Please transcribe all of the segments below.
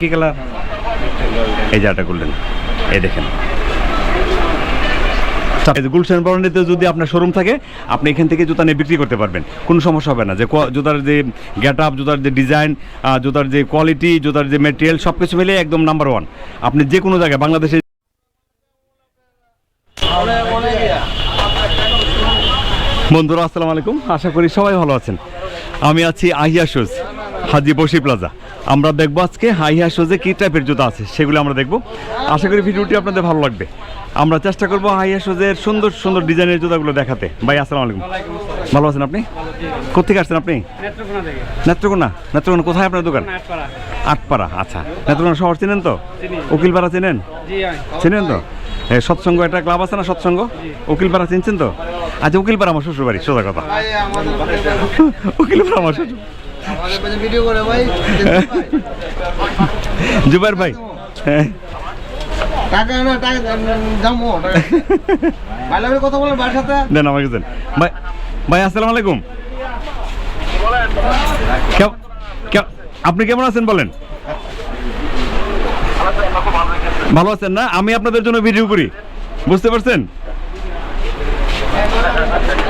কি কালার? এই যে আটা করলেন এই দেখেন গুলশান বরণীতে যদি আপনার শোরুম থাকে আপনি এখান থেকে জুতা নিয়ে বিক্রি করতে পারবেন। কোনো সমস্যা হবে না। যে জুতার যে গেট আপ জুতার যে ডিজাইন জুতার যে কোয়ালিটি জুতার যে মেটেরিয়াল সব কিছু মিলে একদম নাম্বার ওয়ান আপনি যে কোনো জায়গায় বাংলাদেশে বন্ধুরা আসসালামু আলাইকুম। আশা করি সবাই ভালো আছেন। আমি আছি আহিয়া শুজ হাজি বসি প্লাজা আমরা দেখব আজকে আহিয়া শুজে কী টাইপের জুতা আছে সেগুলো আমরা দেখব। আশা করি ভিডিওটি আপনাদের ভালো লাগবে। আমরা চেষ্টা করব আহিয়া শুজের সুন্দর সুন্দর ডিজাইনের জুতাগুলো দেখাতে। ভাই আসসালামু আলাইকুম। ভালো আছেন আপনি? কোথেকে আসছেন আপনি? নেত্রকোনা নেত্রকোনা? কোথায় আপনার দোকান? আটপাড়া। আচ্ছা। নেত্রকোনা শহর চেনেন তো। উকিলপাড়া চেনেন? চেনেন তো? সৎসঙ্গ একটা ক্লাব আছে না সৎসঙ্গ? উকিলপাড়া চিনছেন তো? আচ্ছা উকিলপাড়া আমার শ্বশুর বাড়ি সোজা কথা। উকিলপাড়া আমার শ্বশুর জুবাইর ভাই। দেন আমাকে দেন। ভাই ভাই আসসালামু আলাইকুম। কেম- কেম- আপনি কেমন আছেন বলেন? ভালো আছেন না? আমি আপনাদের জন্য ভিডিও করি। বুঝতে পারছেন?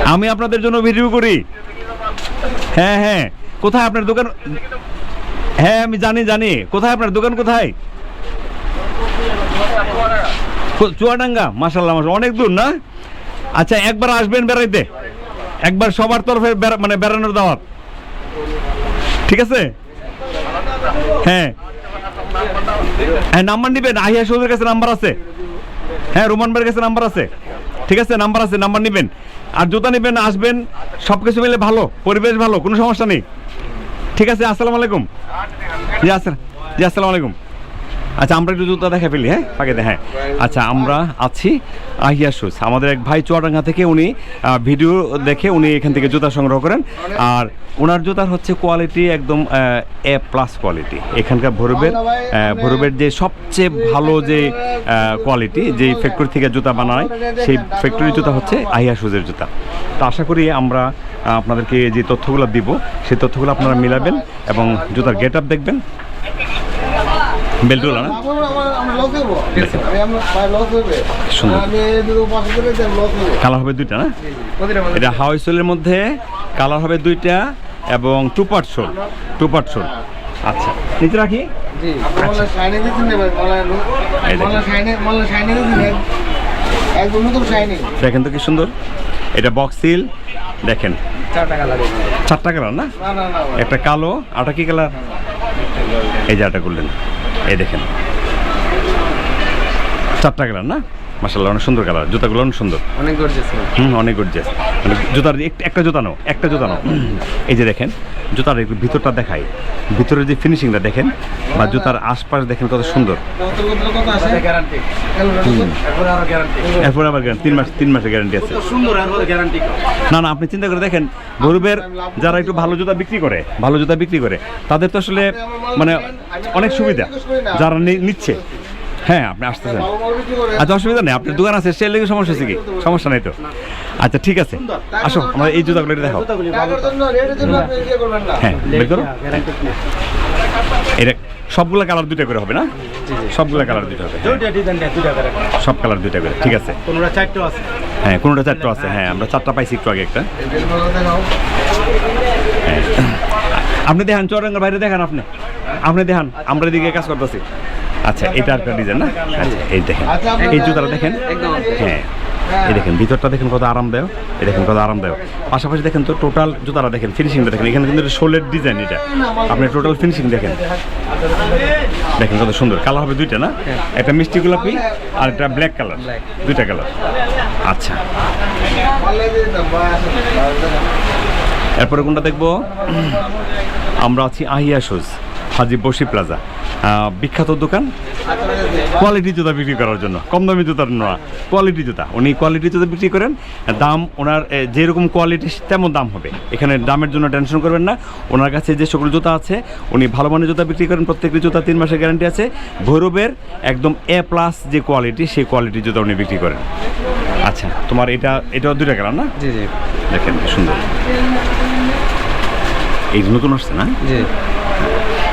আমি আপনাদের জন্য ভিডিও করি। হ্যাঁ হ্যাঁ। কোথায় আপনার দোকান? হ্যাঁ আমি জানি জানি। কোথায় আপনার দোকান, কোথায়? চুয়াডাঙ্গা? মাসাল্লাহ মাসা অনেক দূর, না? আচ্ছা একবার আসবেন বেড়াইতে। একবার সবার তরফে মানে বেড়ানোর দাওয়াত। ঠিক আছে? হ্যাঁ। হ্যাঁ নাম্বার নিবেন। আহিয়া সৌদের কাছে নাম্বার আছে। হ্যাঁ রোমান ভাইয়ের কাছে নাম্বার আছে। ঠিক আছে, নাম্বার আছে, নাম্বার নিবেন। আর জুতা নিবেন, আসবেন। সব কিছু মিলে ভালো, পরিবেশ ভালো, কোনো সমস্যা নেই। ঠিক আছে আসসালামু আলাইকুম। জি আসসালাম জি আসসালামু আলাইকুম। আচ্ছা আমরা একটু জুতা দেখা ফেলি হ্যাঁ? পাকে হ্যাঁ। আচ্ছা আমরা আছি আহিয়া শুজ। আমাদের এক ভাই চুয়াডাঙ্গা থেকে উনি ভিডিও দেখে উনি এখান থেকে জুতা সংগ্রহ করেন। আর ওনার জুতার হচ্ছে কোয়ালিটি একদম এ প্লাস কোয়ালিটি এখানকার ভৈরবের ভৈরবের যে সবচেয়ে ভালো যে কোয়ালিটি যেই ফ্যাক্টরি থেকে জুতা বানায়, সেই ফ্যাক্টরির জুতা হচ্ছে আহিয়া শুজের জুতা। তো আশা করি আমরা আপনাদেরকে যে তথ্যগুলো দিব, সেই তথ্যগুলো আপনারা মিলাবেন এবং জুতার গেট আপ দেখবেন। বেলটুলা না? কালার হবে দুইটা না? এটা হাওয়াই সোলের মধ্যে কালার হবে দুইটা এবং two part sole. Two part sole. আচ্ছা নিচে রাখি? দেখেন। তো কি সুন্দর। এটা বক্স সিল দেখেন। চার চারটা কালার না। একটা কালো আটা কি কালার এই যে আটা করলেন এই দেখেন। চারটা গ্রাম না? মাসাল্লাহ অনেক সুন্দর কালার জুতাগুলো অনেক সুন্দর। অনেক গর্জেস হুম অনেক গর্জিয়াস মানে জুতার একটা জুতা নাও একটা জুতা নাও। এই যে দেখেন জুতার ভিতরটা দেখাই। ভিতরের যে ফিনিশিংটা দেখেন বা জুতার আশপাশ দেখেন কত সুন্দর। গ্যারান্টি এরপরে গ্যারান্টি আবার guarantee, তিন মাস তিন মাসের গ্যারান্টি আছে। না না আপনি চিন্তা করে দেখেন গরুবের যারা একটু ভালো জুতা বিক্রি করে ভালো জুতা বিক্রি করে তাদের তো আসলে মানে অনেক সুবিধা যারা নিচ্ছে। হ্যাঁ আপনি আসতেছেন। আচ্ছা অসুবিধা নেই আপনার দোকান আছে সেল লেগে সমস্যা আছে কি? সমস্যা নেই তো। আচ্ছা ঠিক আছে। আসো আমরা এই জুতাগুলো একটু দেখাও। হ্যাঁ বের করো এটা সবগুলা কালার দুইটা করে হবে না? সবগুলো কালার দুইটা হবে হ্যাঁ, সব কালার দুইটা করে ঠিক আছে আছে। হ্যাঁ কোনোটা চারটা আছে হ্যাঁ আমরা চারটা পাইছি একটু আগে একটা। হ্যাঁ। আপনি দেখান চৌরাঙ্গার বাইরে দেখান আপনি। আপনি দেখান আমরা এদিকে কাজ করতেছি। আচ্ছা এটা একটা ডিজাইন না? আচ্ছা এই দেখেন। এই জুতাটা দেখেন? হ্যাঁ। এই দেখেন, ভিতরটা দেখেন কত আরামদায়ক। এই দেখেন কত আরামদায়ক। পাশাপাশি দেখেন তো টোটাল জুতাটা দেখেন ফিনিশিংটা দেখেন। এখানে কিন্তু শোলের ডিজাইন এটা। আপনি টোটাল ফিনিশিং দেখেন। দেখেন কত সুন্দর। কালার হবে দুইটা না? একটা মিষ্টি গোলাপি আর একটা ব্ল্যাক কালার দুইটা কালার আচ্ছা। এরপরে কোনটা দেখব? আমরা আছি আহিয়া শুজ হাজি বসি প্লাজা। বিখ্যাত দোকান? কোয়ালিটি জুতা বিক্রি করার জন্য কম দামি জুতার নয়। কোয়ালিটি জুতা উনি কোয়ালিটি জুতা বিক্রি করেন। দাম ওনার যেরকম কোয়ালিটি তেমন দাম হবে। এখানে দামের জন্য টেনশন করবেন না। ওনার কাছে যে সকল জুতা আছে উনি ভালো মানের জুতা বিক্রি করেন। প্রত্যেকটি জুতা তিন মাসের গ্যারান্টি আছে। ভৈরবের একদম এ প্লাস যে কোয়ালিটি সেই কোয়ালিটির জুতা উনি বিক্রি করেন। আচ্ছা তোমার এটা এটাও দুইটা কালার না? জি জি। দেখেন সুন্দর। এই নতুন আসছে না? জি।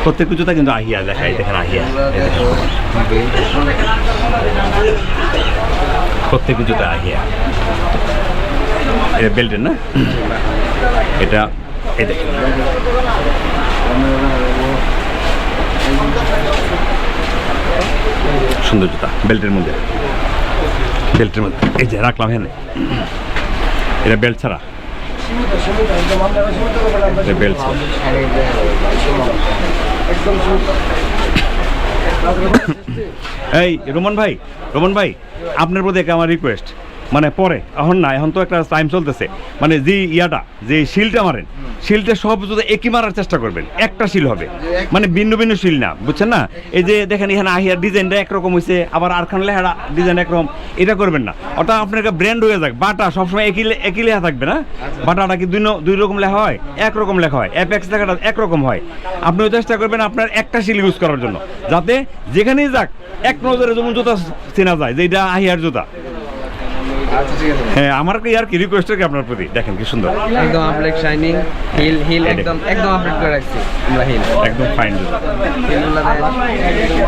প্রত্যেকটা জুতা কিন্তু আহিয়া দেখাই দেখেন আহিয়া। দেখেন। জুতা আহিয়া। এটা বেল্টের না? এটা সুন্দর জুতা, বেল্টের মধ্যে। বেল্টের মধ্যে। এই যে রাখলাম হ্যাঁ। এটা বেল্ট ছাড়া। এই রোমন ভাই রোমন ভাই আপনার প্রতি আমার রিকোয়েস্ট মানে পরে এখন না এখন তো একটা টাইম চলতেছে। মানে যে ইয়াটা যে শিলটা মারেন শিলটা সব যদি একই মারার চেষ্টা করবেন। একটা শিল হবে। মানে ভিন্ন ভিন্ন শিল না বুঝছেন না? এই যে দেখেন এখানে আহিয়ার ডিজাইনটা একরকম হয়েছে আবার আরখান লেহারা ডিজাইন একরকম এটা করবেন না। অর্থাৎ আপনার একটা ব্র্যান্ড হয়ে যাক বাটা সবসময় একই একই লেখা থাকবে না? বাটাটা কি দুই দুই রকম লেখা হয়? একরকম লেখা হয়। অ্যাপেক্স লেখাটা একরকম হয়। আপনিও চেষ্টা করবেন আপনার একটা শিল ইউজ করার জন্য। যাতে যেখানেই যাক এক নজরে যেমন জুতা চেনা যায় যে এটা আহিয়ার জুতা। আচ্ছা হ্যাঁ আমার কি আর কি রিকোয়েস্ট কি আপনার প্রতি? দেখেন কি সুন্দর। একদম আপডেট শাইনিং হিল হিল একদম একদম আপডেট করে রাখছি আমরা হিল একদম ফাইন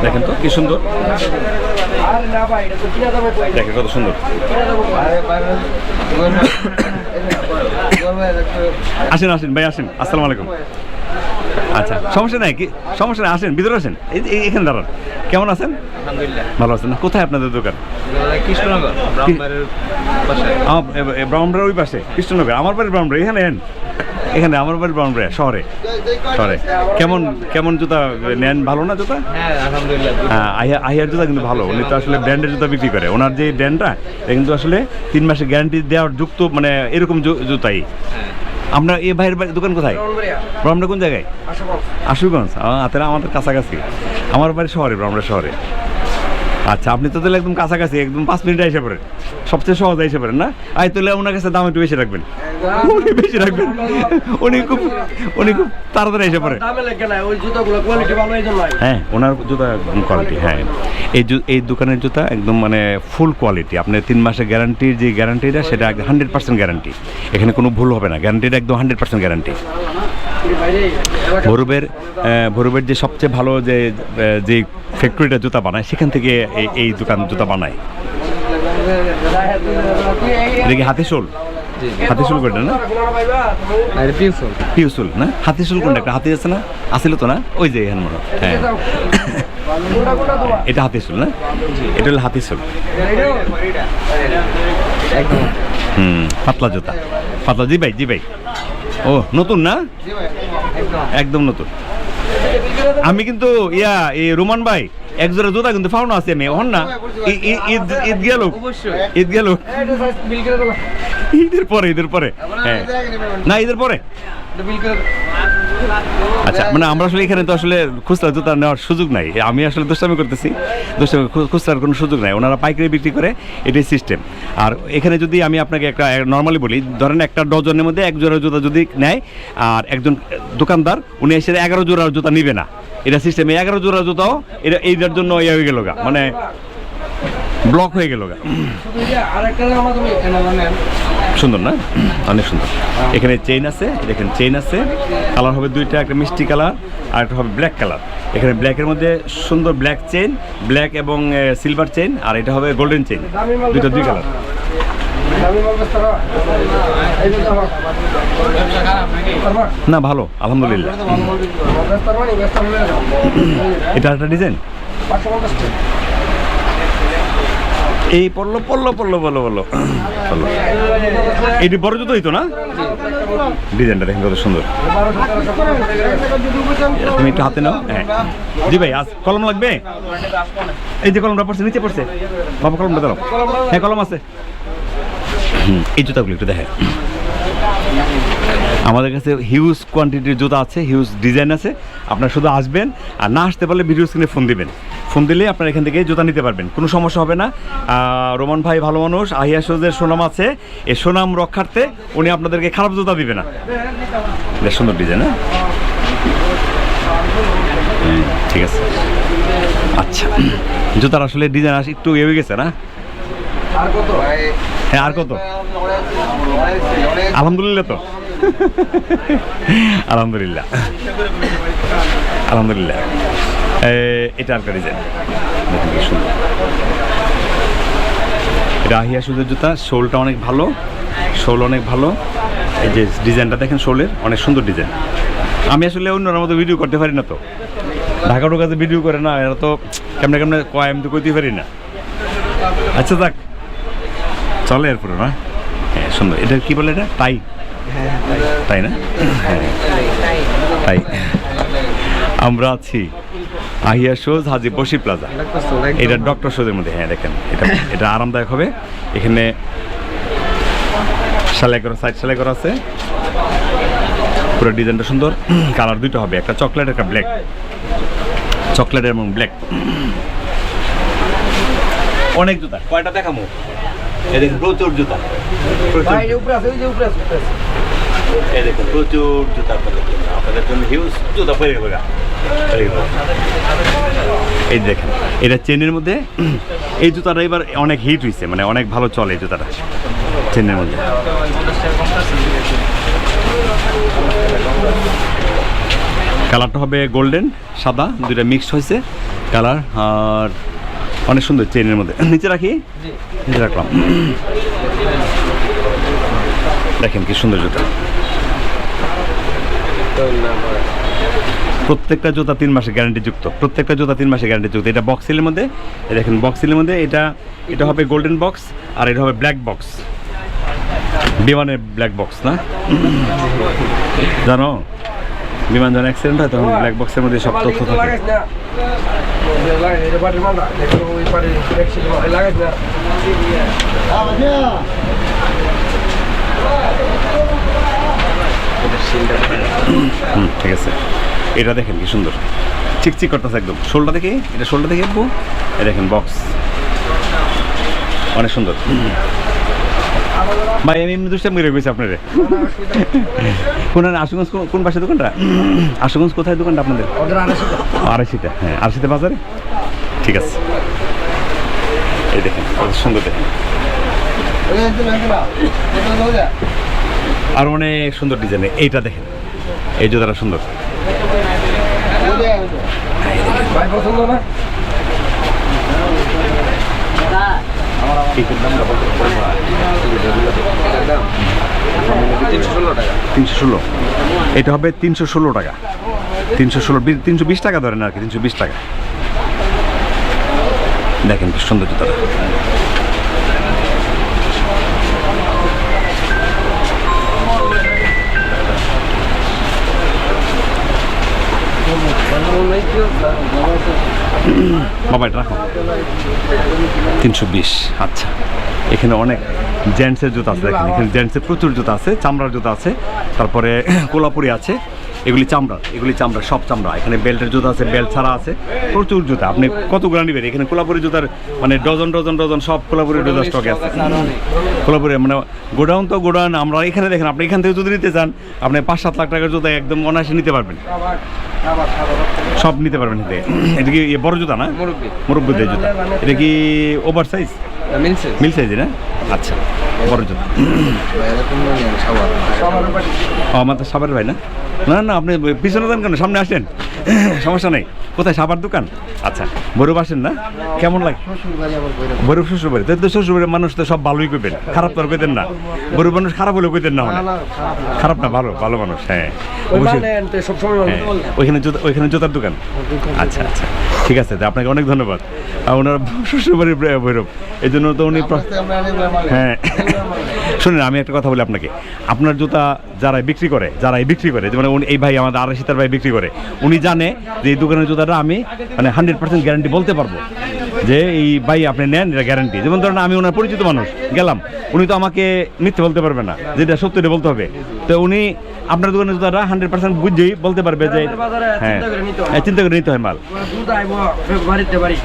দেখেন তো কি সুন্দর। দেখেন কত সুন্দর। আসেন আসেন ভাই আসেন। আসসালামু আলাইকুম। আচ্ছা সমস্যা নাই কি সমস্যা নাই আসেন ভিতরে আসেন। এই এখানে দাঁড়ান। কেমন আছেন? আলহামদুলিল্লাহ। ভালো আছেন কোথায় আপনাদের দোকান? কৃষ্ণনগর ব্রাহ্মণরা ওই পাশে কৃষ্ণনগর। আমার বাড়ি ব্রাহ্মণরা এখানে এন। এখানে আমার বাড়ি ব্রাহ্মণরা শহরে। শহরে। কেমন কেমন জুতা নেন? ভালো না জুতা? হ্যাঁ আলহামদুলিল্লাহ হ্যাঁ আহিয়ার জুতা কিন্তু ভালো। উনি তো আসলে ব্র্যান্ডের জুতা বিক্রি করে। ওনার যে ব্র্যান্ডটা এটা কিন্তু আসলে তিন মাসের গ্যারান্টি দেওয়ার যুক্ত মানে এরকম জুতাই। হ্যাঁ। আপনার এ ভাইয়ের বাড়ি- দোকান কোথায়? ব্রাহ্মণা কোন জায়গায়? আশুগঞ্জ। তাহলে আমাদের কাছাকাছি। আমার বাড়ি শহরে ব্রাহ্মণা শহরে। আচ্ছা আপনি তো তাহলে একদম কাছাকাছি একদম পাঁচ মিনিট এসে পড়েন। সবচেয়ে সহজ এসে পড়েন না? আই তাহলে ওনার কাছে দাম একটু বেশি রাখবেন। উনি বেশি রাখবেন। উনি খুব উনি খুব তাড়াতাড়ি এসে পড়ে দামে লেগে না ওই জুতোগুলো কোয়ালিটি ভালো এই জন্য হ্যাঁ ওনার জুতা একদম কোয়ালিটি হ্যাঁ। এই এই দোকানের জুতা একদম মানে ফুল কোয়ালিটি আপনার তিন মাসের গ্যারান্টির যে গ্যারান্টিটা সেটা হান্ড্রেড পার্সেন্ট গ্যারান্টি এখানে কোনো ভুল হবে না গ্যারান্টিটা একদম হান্ড্রেড পার্সেন্ট গ্যারান্টি ভরুবের ভরুবের যে সবচেয়ে ভালো যে যে ফ্যাক্টরিটা জুতা বানায় সেখান থেকে এই দোকান জুতা বানায়। দেখি হাতি শোল হাতি শোল কোনটা না? পিউসল পিউসুল না? হাতি শোল কোনটা? একটা হাতি আছে না? আসিল তো না? ওই যে এখানে মনে হ্যাঁ। এটা হাতি শোল না এটা হলো হাতি শোল একদম। হুম পাতলা জুতা। পাতলা জি ভাই জি ভাই। ও নতুন না? একদম নতুন। আমি কিন্তু ইয়া এই রোমান ভাই এক জোড়া জুতা কিন্তু ফাউনো আছে আমি হন না? ঈদ ঈদ গেল। ঈদ গেল। দেবো। ঈদের পরে ঈদের পরে। হ্যাঁ। না ঈদের পরে। আচ্ছা মানে আমরা আসলে এখানে তো আসলে খুচরা জুতা নেওয়ার সুযোগ নাই। আমি আসলে দুষ্টামি করতেছি। দুষ্টামি খুচরার কোনো সুযোগ নাই। ওনারা পাইকারি বিক্রি করে, এটাই সিস্টেম আর এখানে যদি আমি আপনাকে একটা নর্মালি বলি, ধরেন একটা ডজনের মধ্যে এক জোড়া জুতা যদি নেয়, আর একজন দোকানদার, উনি এসে এগারো জোড়া জুতা নিবে না। এটা সিস্টেম এগারো জোড়া জুতাও, এটা, এইটার জন্য ইয়ে হয়ে গেল মানে ব্লক হয়ে গেল গা। সুন্দর না? অনেক সুন্দর। এখানে চেইন আছে, দেখেন চেইন আছে। কালার হবে দুইটা, একটা মিষ্টি কালার আর একটা হবে ব্ল্যাক কালার এখানে ব্ল্যাকের মধ্যে সুন্দর ব্ল্যাক চেইন ব্ল্যাক এবং সিলভার চেইন আর এটা হবে গোল্ডেন চেইন দুইটা, দুই কালার না, ভালো, আলহামদুলিল্লাহ। এটা একটা ডিজাইন এই পড়ল পড়ল পড়ল পড়ল পড়ল। এটি বড় জুতো হইতো না? ডিজাইনটা দেখেন কত সুন্দর। তুমি একটু হাতে নাও। হ্যাঁ। জি ভাই, আজ কলম লাগবে? এই যে কলমটা পড়ছে, নিচে পড়ছে। বাবা, কলমটা দাও হ্যাঁ কলম আছে। এই জুতাগুলো একটু দেখেন। আমাদের কাছে হিউজ কোয়ান্টিটির জুতা আছে হিউজ ডিজাইন আছে। আপনারা শুধু আসবেন আর না আসতে পারলে ভিডিও স্ক্রিনে ফোন দিবেন। ফোন দিলে আপনারা এখান থেকে জুতা নিতে পারবেন। কোনো সমস্যা হবে না। রোমান ভাই ভালো মানুষ, আহিয়া সুজের সুনাম আছে। এই সুনাম রক্ষার্থে উনি আপনাদেরকে খারাপ জুতা দিবে না। বেশ সুন্দর ডিজাইন হ্যাঁ? ঠিক আছে। আচ্ছা জুতার আসলে ডিজাইন আস একটু এ হয়ে গেছে না? হ্যাঁ আর কত? আলহামদুলিল্লাহ তো। আলহামদুলিল্লাহ। আলহামদুলিল্লাহ। এটা আর ডিজাইন দেখেন কি এটা আহিয়া সুদের জুতা শোলটা অনেক ভালো শোল অনেক ভালো। এই যে ডিজাইনটা দেখেন শোলের অনেক সুন্দর ডিজাইন। আমি আসলে অন্যরা মতো ভিডিও করতে পারি না তো। ঢাকা ঢোকাতে ভিডিও করে না এরা তো কেমনে কেমনে কয় আমি তো করতে পারি না। আচ্ছা যাক চলে এরপরে না? হ্যাঁ সুন্দর। এটা কি বলে এটা? টাই? তাই না? হ্যাঁ তাই আমরা আছি। আহিয়া শোজ হাজি বসি প্লাজা। এটা ডক্টর শোজের মধ্যে হ্যাঁ দেখেন এটা এটা আরামদায়ক হবে। এখানে সেলাই করা সাইড সেলাই করা আছে। পুরো ডিজাইনটা সুন্দর। কালার দুটো হবে একটা চকলেট একটা ব্ল্যাক। চকলেট এবং ব্ল্যাক। অনেক জুতা কয়টা দেখামো? এই দেখুন প্রচুর জুতা। প্রচুর উপরে আছে ওই যে উপরে আছে। এই দেখুন প্রচুর জুতা আপনাদের জন্য জন্য হিউজ জুতা পরে গেবে এই দেখেন এটা চেনের মধ্যে এই জুতাটা এবার অনেক হিট হয়েছে মানে অনেক ভালো চলে এই জুতাটা চেনের মধ্যে। কালারটা হবে গোল্ডেন সাদা দুইটা মিক্সড হয়েছে কালার আর অনেক সুন্দর চেনের মধ্যে। নিচে রাখি? নিচে রাখলাম। দেখেন কি সুন্দর জুতা। প্রত্যেকটা জুতা তিন মাসে গ্যারান্টি যুক্ত। প্রত্যেকটা জুতা তিন মাসে গ্যারান্টি যুক্ত। এটা বক্স সিলের মধ্যে এই দেখেন বক্স সিলের মধ্যে এটা এটা হবে গোল্ডেন বক্স আর এটা হবে ব্ল্যাক বক্স বিমানের ব্ল্যাক বক্স না? জানো? বিমান যখন অ্যাক্সিডেন্ট হয় তখন ব্ল্যাক বক্সের মধ্যে সব তথ্য থাকে। লাগাইস না। ওই লাগাইস, এটা বাটির মালটা। দেখো ওই বাটির দেখছি তোমার, এই লাগাইস না। হুম ঠিক আছে। এটা দেখেন কি সুন্দর। চিকচিক করতেছে একদম। শোলটা দেখে? এটা শোলটা দেখে একবো এই দেখেন বক্স অনেক সুন্দর। ভাই আমি এমনি দুষ্টাম করে গেছি আপনারে। কোন আশুগঞ্জ কোন- পাশে দোকানটা? আশুগঞ্জ কোথায় দোকানটা আপনাদের? আড়াইশিটা হ্যাঁ আড়াইশিটা বাজারে? ঠিক আছে। এই দেখেন সুন্দর দেখেন। আর অনেক সুন্দর ডিজাইন এইটা দেখেন। এই জুতাটা সুন্দর? তিনশো ষোলো। এটা হবে তিনশো ষোলো টাকা। তিনশো ষোলো তিনশো বিশ টাকা ধরেন আর কি, তিনশো বিশ টাকা। দেখেন সুন্দর জুতাটা। বাবা এটা রাখো। তিনশো বিশ আচ্ছা। এখানে অনেক জেন্টসের জুতো আছে এখানে জেন্টসের প্রচুর জুতো আছে, চামড়ার জুতো আছে, তারপরে কোলাপুরি আছে। এগুলি চামড়া এগুলি চামড়া সব চামড়া। এখানে বেল্টের জুতা আছে বেল্ট ছাড়া আছে প্রচুর জুতা। আপনি কতগুলো নেবেন? এখানে কোলাপুরি জুতার মানে ডজন ডজন ডজন সব কোলাপুরি জুতা স্টকে আছে। কোলাপুরি মানে গোডাউন তো গোডাউন আমরা এখানে দেখেন আপনি এখান থেকে যদি নিতে চান আপনি পাঁচ সাত লাখ টাকার জুতা একদম অনায়াসে নিতে পারবেন। সব নিতে পারবেন এটা কি ইয়ে বড় জুতা না? মুরব্বি। মুরব্বীদের জুতা। এটা কি ওভার সাইজ মিল সাইজে না? আচ্ছা। বড় ও আমার তো সাবার ভাই না? না না আপনি পিছনে দেন কেন? সামনে আসেন। সমস্যা নেই। কোথায়? সাবার দোকান? আচ্ছা বরুব আসেন না? কেমন লাগে? বরুব শ্বশুর বাড়ি তো শ্বশুর বাড়ির মানুষ তো সব ভালোই করবেন খারাপ তো আর কইতেন না। বরুব মানুষ খারাপ হলে কইতেন না খারাপ না ভালো ভালো মানুষ হ্যাঁ। হ্যাঁ ওইখানে জুতা ওইখানে জুতার দোকান। আচ্ছা আচ্ছা। ঠিক আছে আপনাকে অনেক ধন্যবাদ। আর ওনার শ্বশুরবাড়ির ভৈরব এই জন্য তো উনি হ্যাঁ। শুনুন আমি একটা কথা বলি আপনাকে। আপনার জুতা যারা বিক্রি করে যারা এই বিক্রি করে যেমন উনি- এই ভাই আমাদের আড়াই শীতার ভাই বিক্রি করে উনি জানে যে এই দোকানের জুতাটা আমি মানে হান্ড্রেড পার্সেন্ট গ্যারান্টি বলতে পারব যে এই ভাই আপনি নেন এটা গ্যারান্টি যেমন ধরেন আমি ওনার পরিচিত মানুষ গেলাম। উনি তো আমাকে মিথ্যে বলতে পারবে না যেটা সত্যিটা বলতে হবে। তো উনি আপনার দোকানের জুতাটা হান্ড্রেড পার্সেন্ট বুঝেই বলতে পারবে যে হ্যাঁ চিন্তা করে নিতে হয়। চিন্তা করে নিতে হয় মাল।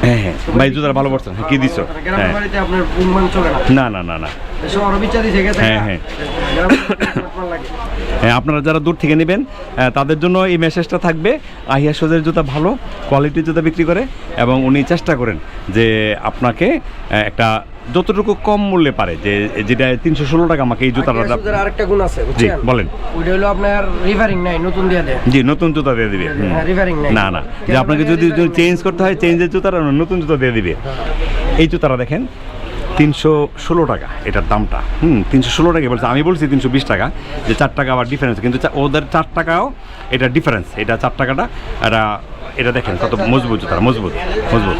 হ্যাঁ হ্যাঁ ভাই জুতাটা ভালো পড়ছেন হ্যাঁ, কি দিছো? না। না না না হ্যাঁ, হ্যাঁ। হ্যাঁ আপনারা যারা দূর থেকে নেবেন তাদের জন্য এই মেসেজটা থাকবে। আহিয়া সোজের জুতা ভালো কোয়ালিটির জুতা বিক্রি করে এবং উনি চেষ্টা করেন যে আপনাকে একটা যতটুকু কম মূল্যে পারে যে যেটা তিনশো ষোলো টাকা আমাকে এই জুতাটা আরেকটা গুণ আছে জি বলেন। ওইটা হলো আপনার রিভারিং নাই নতুন দিয়ে দেয়। জি নতুন জুতা দিয়ে দিবে হুম। হ্যাঁ, নাই। না না যে আপনাকে যদি চেঞ্জ করতে হয় চেঞ্জের জুতাটা নতুন জুতা দিয়ে দিবে। এই জুতাটা দেখেন তিনশো ষোলো টাকা এটার দামটা। হুম, তিনশো ষোলো টাকা। বলছে আমি বলছি তিনশো বিশ টাকা, যে চার টাকা আবার ডিফারেন্স কিন্তু ওদের চার টাকাও এটা ডিফারেন্স এটা চার টাকাটা এটা এটা দেখেন কত মজবুত তারা মজবুত মজবুত।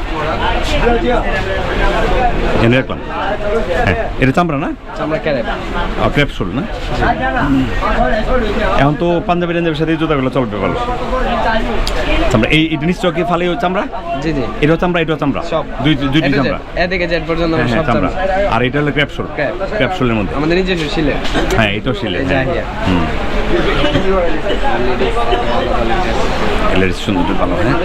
এনে রাখলাম হ্যাঁ এটা চামড়া না আমরা কেন ক্রেপ শুল না এখন তো পাঞ্জাবি টাঞ্জাবির সাথে জুতাগুলো চলবে ভালো চামড়া এই এটা নিশ্চয় কি ফালে চামড়া জি জি এটাও চামড়া এটাও চামড়া সব দুই দুইটি চামড়া এদিকে জেড পর্যন্ত হ্যাঁ হ্যাঁ সব চামড়া চামড়া আর এটা হলো ক্র্যাপসুল Crab। ক্র্যাপসুলের মধ্যে আমাদের নিজস্ব শিলে হ্যাঁ এটাও শিলে হ্যাঁ। হুম। এলের সুন্দর ভালো হ্যাঁ?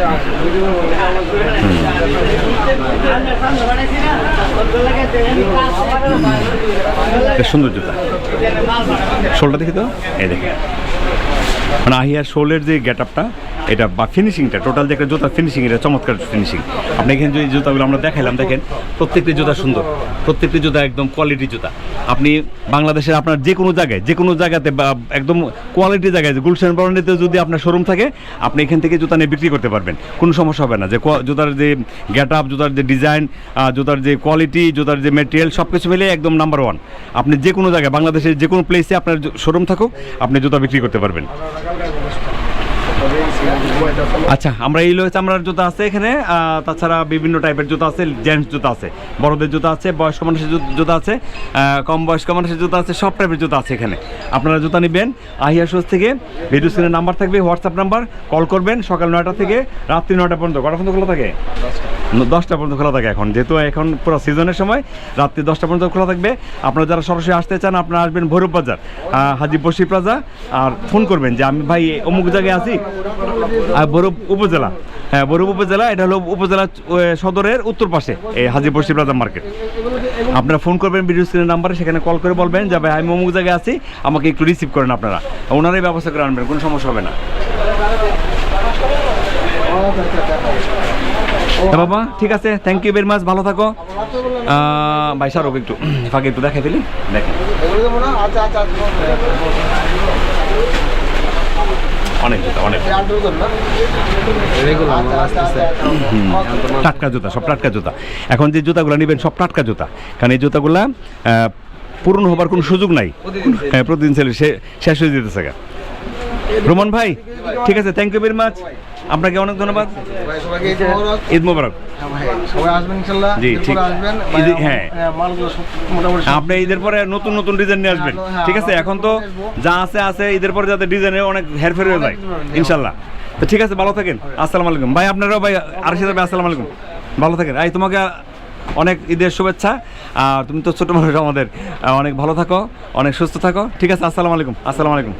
সুন্দর জুতা। শোলটা দেখি তো? এই দেখে। মানে আহিয়ার শোলের যে গেট আপটা এটা বা ফিনিশিংটা টোটাল যে একটা জুতা ফিনিশিং এটা চমৎকার ফিনিশিং আপনি এখানে যে জুতাগুলো আমরা দেখাইলাম, দেখেন, প্রত্যেকটি জুতা সুন্দর। প্রত্যেকটি জুতা একদম কোয়ালিটি জুতা। আপনি বাংলাদেশের আপনার যে কোনো জায়গায় যে কোনো জায়গাতে বা একদম কোয়ালিটি জায়গায় গুলশান বরণীতে যদি আপনার শোরুম থাকে, আপনি এখান থেকে জুতা নিয়ে বিক্রি করতে পারবেন। কোনো সমস্যা হবে না। যে জুতার যে গেট আপ জুতার যে ডিজাইন জুতার যে কোয়ালিটি জুতার যে মেটেরিয়াল সব কিছু মিলে একদম নাম্বার ওয়ান আপনি যে কোনো জায়গায়, বাংলাদেশের যে কোনো প্লেসে আপনার শোরুম থাকুক, আপনি জুতা বিক্রি করতে পারবেন। আচ্ছা আমরা এই লোহে চামড়ার জুতা আছে এখানে তাছাড়া বিভিন্ন টাইপের জুতা আছে জেন্টস জুতা আছে, বড়দের জুতা আছে, বয়স্ক মানুষের জুতা আছে কম বয়স্ক মানুষের জুতা আছে, সব টাইপের জুতা আছে এখানে। আপনারা জুতা নেবেন, আহিয়া শোজ থেকে ভিডিও স্ক্রিনের নাম্বার থাকবে হোয়াটসঅ্যাপ নাম্বার কল করবেন সকাল নয়টা থেকে রাত্রি নয়টা পর্যন্ত। কটা পর্যন্ত খোলা থাকে? দশটা পর্যন্ত খোলা থাকে এখন, যেহেতু এখন পুরো সিজনের সময়, রাত্রি দশটা পর্যন্ত খোলা থাকবে। আপনারা যারা সরাসরি আসতে চান, আপনারা আসবেন ভৈরব বাজার বসি প্লাজা আর ফোন করবেন যে আমি ভাই, অমুক জায়গায় আছি। আর বরুপ উপজেলা। হ্যাঁ বরুপ উপজেলা, এটা হলো উপজেলা সদরের উত্তর পাশে, এই হাজি বসি প্লাজা মার্কেট। আপনারা ফোন করবেন ভিডিও স্ক্রিনের নাম্বারে, সেখানে কল করে বলবেন যে, ভাই, আমি অমুক জায়গায় আছি, আমাকে একটু রিসিভ করেন আপনারা। ওনারাই ব্যবস্থা করে আনবেন, কোনো সমস্যা হবে না। বাবা, ঠিক আছে থ্যাংক ইউ ভেরি মাচ ভালো থাকো। ভাই শাহরুখ একটু, ফাঁকে একটু দেখাই ফেলি। দেখেন এগুলো দেবো না আচ্ছা আচ্ছা আচ্ছা অনেক জুতা, অনেক। টাটকা জুতা, সব টাটকা জুতা এখন যে জুতাগুলো নেবেন, সব টাটকা জুতা কারণ এই জুতাগুলা পূরণ হবার কোনো সুযোগ নাই। হ্যাঁ প্রতিদিন সেল শেষ হয়ে যেতেছে রোমান ভাই, ঠিক আছে থ্যাংক ইউ ভেরি মাচ আপনাকে অনেক ধন্যবাদ। ঈদ মোবারক। হ্যাঁ জি, ঠিক। হ্যাঁ। হ্যাঁ, আপনি ঈদের পরে নতুন নতুন ডিজাইন নিয়ে আসবেন। ঠিক আছে? এখন তো যা আছে আছে। ঈদের পরে যাতে ডিজাইনে অনেক হেরফের হয়ে যায় ইনশাল্লাহ। তো ঠিক আছে ভালো থাকেন। আসসালামু আলাইকুম। ভাই আপনারাও ভাই আর সাথে ভাই আসসালামু আলাইকুম। ভালো থাকেন। এই তোমাকে অনেক ঈদের শুভেচ্ছা। আর তুমি তো ছোট মানুষ আমাদের। অনেক ভালো থাকো অনেক সুস্থ থাকো। ঠিক আছে আসসালামু আলাইকুম। আসসালামু আলাইকুম।